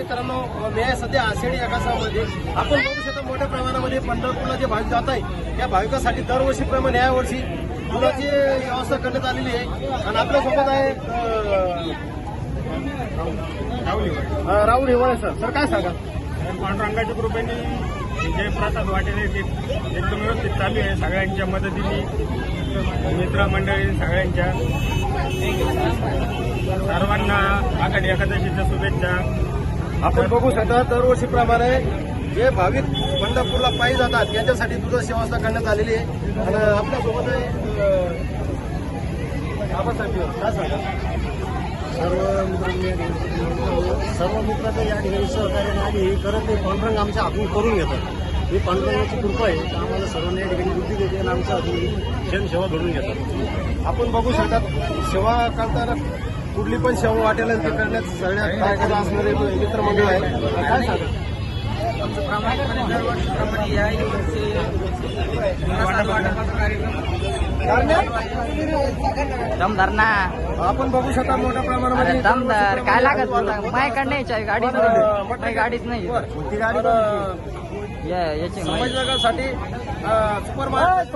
मित्रांनो मी आहे सध्या आषाढी एकासामध्ये आपण बघू शकता मोठ्या प्रमाणामध्ये पंढरपूरला जे भाविक जात आहे त्या भाविकासाठी दरवर्षीप्रमाणे या वर्षी व्यवस्था करण्यात आलेली आहे. आणि आपल्यासोबत आहे राहुल हिवाळे. सर सर काय सांगा पांडुरंगाच्या कृपेने जे प्रसाद वाटेल ते एकदम व्यवस्थित चालू आहे सगळ्यांच्या मदतीने. मित्रमंडळी सगळ्यांच्या. सर्वांना आखाडी एकादशीच्या शुभेच्छा. आपण बघू शकता दरवर्षीप्रमाणे जे भाविक पंढरपूरला पायी जातात त्यांच्यासाठी दुधाची व्यवस्था करण्यात आलेली आहे. आणि आपल्यासोबत सर्व मित्रांनी सर्व मित्राचं या ठिकाणी सहकार्य आणि हे करत ते पांडुरंग आमच्या हातून करून घेतात. ही पांडुरंगाची कृपा आहे तर आम्हाला सर्वांना या ठिकाणी बुद्धी देते आणि आमच्या हातून जनसेवा घडून घेतात. आपण बघू शकतात सेवा करताना कुठली पण सेवा वाटेल ते करण्यात सगळ्यात काय असणारे मित्रमंडळ आहे काय सांगा? दमदार ना आपण बघू शकता मोठ्या प्रमाणामध्ये दमदार काय लागत माझ्याकडे नाही चाय, गाडीच नाही. गाडीच नाही गाडी या- याची सुपर मार्केट